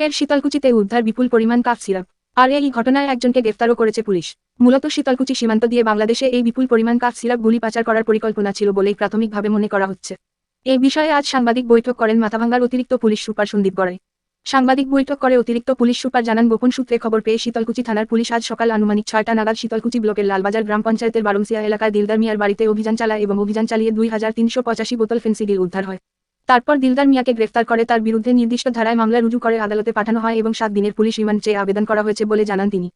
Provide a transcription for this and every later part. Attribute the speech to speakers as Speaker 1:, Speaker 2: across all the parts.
Speaker 1: ফের শীতলকুচিতে উদ্ধার বিপুল পরিমাণ কাপ সিরাপ। আর এই ঘটনায় একজনকে গ্রেফতারও করেছে পুলিশ। মূলত শীতলকুচি সীমান্ত দিয়ে বাংলাদেশে এই বিপুল পরিমাণ কাপ সিরাপ গুলি পাচার করার পরিকল্পনা ছিল বলেই প্রাথমিকভাবে মনে করা হচ্ছে। এই বিষয়ে আজ সাংবাদিক বৈঠক করেন মাথাভাঙ্গার অতিরিক্ত পুলিশ সুপার সন্দীপ গড়াই। সাংবাদিক বৈঠক করে অতিরিক্ত পুলিশ সুপার জানান, গোপন সূত্রে খবর পেয়ে শীতলকুচি থানার পুলিশ আজ সকাল আনুমানিক ছয়টা নাগাদ শীতলকুচি ব্লকের লালবাজার গ্রাম পঞ্চায়েতের বারমসিয়া এলাকায় দিলদার মিয়ার বাড়িতে অভিযান চালায় এবং অভিযান চালিয়ে দুই হাজার তিনশো পঁচাশি বোতল ফেন্সিডিল উদ্ধার হয়। তারপর দিলদার মিয়াকে গ্রেফতার করে, তার বিরুদ্ধে নির্দিষ্ট ধারায় মামলা রুজু করে আদালতে পাঠানো হয় এবং সাত দিনের পুলিশ রিমান্ড চেয়ে আবেদন করা হয়েছে বলে জানান তিনি।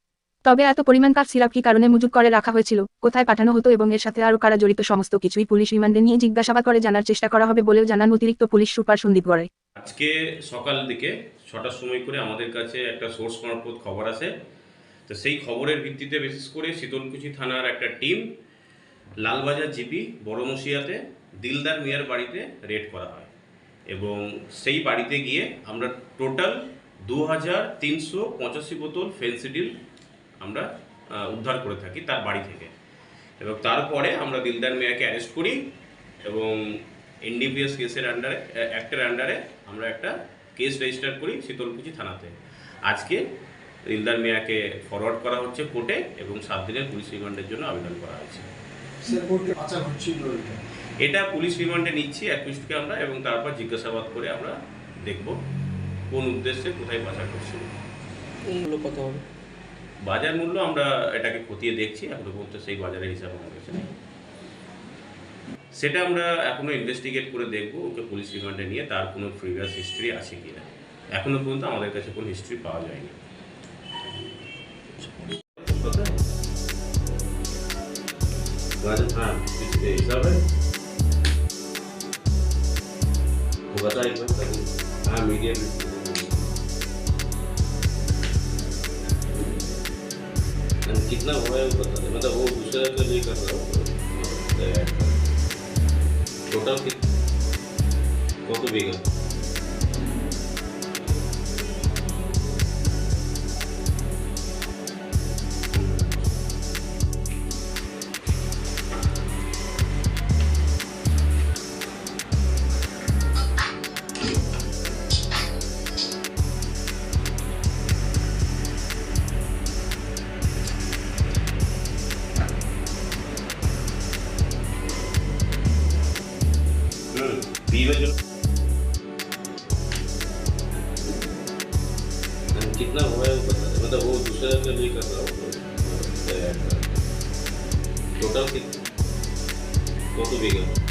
Speaker 1: তবে এত পরিমাণ কাপ সিরাপ কি কারণে মজুত করে রাখা হয়েছিল, কোথায় পাঠানো হতো এবং এর সাথে আরও কারা জড়িত সমস্ত কিছুই পুলিশ রিমান্ডে নিয়ে জিজ্ঞাসাবাদ করে জানার চেষ্টা করা হবে বলেও জানান অতিরিক্ত পুলিশ সুপার সন্দীপ গড়াই
Speaker 2: আজকে সকাল দিকে ছটার সময় করে আমাদের কাছে একটা সোর্স মারফত খবর আসে। তো সেই খবরের ভিত্তিতে বিশেষ করে শীতলকুচি থানার একটা টিম লালবাজার জিপি বড়মসিয়াতে দিলদার মিয়ার বাড়িতে রেড করা হয়। এবং সেই বাড়িতে গিয়ে আমরা টোটাল দু হাজার তিনশো পঁচাশি বোতল ফেন্সিডিল আমরা উদ্ধার করে থাকি তার বাড়ি থেকে। এবং তারপরে আমরা দিলদার মিয়াকে অ্যারেস্ট করি এবং এনডিপিএস কেসের আন্ডারে অ্যাক্টের আন্ডারে আমরা একটা কেস রেজিস্টার করি শীতলকুচি থানাতে। আজকে দিলদার মিয়াকে ফরওয়ার্ড করা হচ্ছে কোর্টে এবং সাত দিনের পুলিশ রিমান্ডের জন্য আবেদন করা হয়েছে।
Speaker 3: পাচার হচ্ছিল এটা
Speaker 2: পুলিশ রিমান্ডে নিচ্ছি অ্যাকুইস্টকে আমরা এবং তারপর জিজ্ঞাসাবাদ করে আমরা দেখব কোন উদ্দেশ্যে কোথায় পাচার করছিল।
Speaker 4: কত হবে?
Speaker 2: বাজার মূল্য আমরা এটাকে খতিয়ে দেখছি এখনও পর্যন্ত সেই বাজারের হিসাব আমার কাছে নেই। সেটা আমরা এখনও ইনভেস্টিগেট করে দেখব ওকে পুলিশ রিমান্ডে নিয়ে তার কোনো প্রিভিয়াস হিস্ট্রি আছে কিনা। এখনও পর্যন্ত আমাদের কাছে কোনো হিস্ট্রি পাওয়া যায়নি। राजस्थान इसके हिसाब है वो बता एक बार हाँ मीडिया में कितना हुआ है वो बता दें मतलब वो दूसरा तो नहीं कर रहा हूँ टोटल कितना कौन तो बीघा बी धीरज कितना हुआ है वो पता नहीं मतलब वो दूसरे का भी कर रहा हूँ। तो, टोटल कितना वो तो भी कर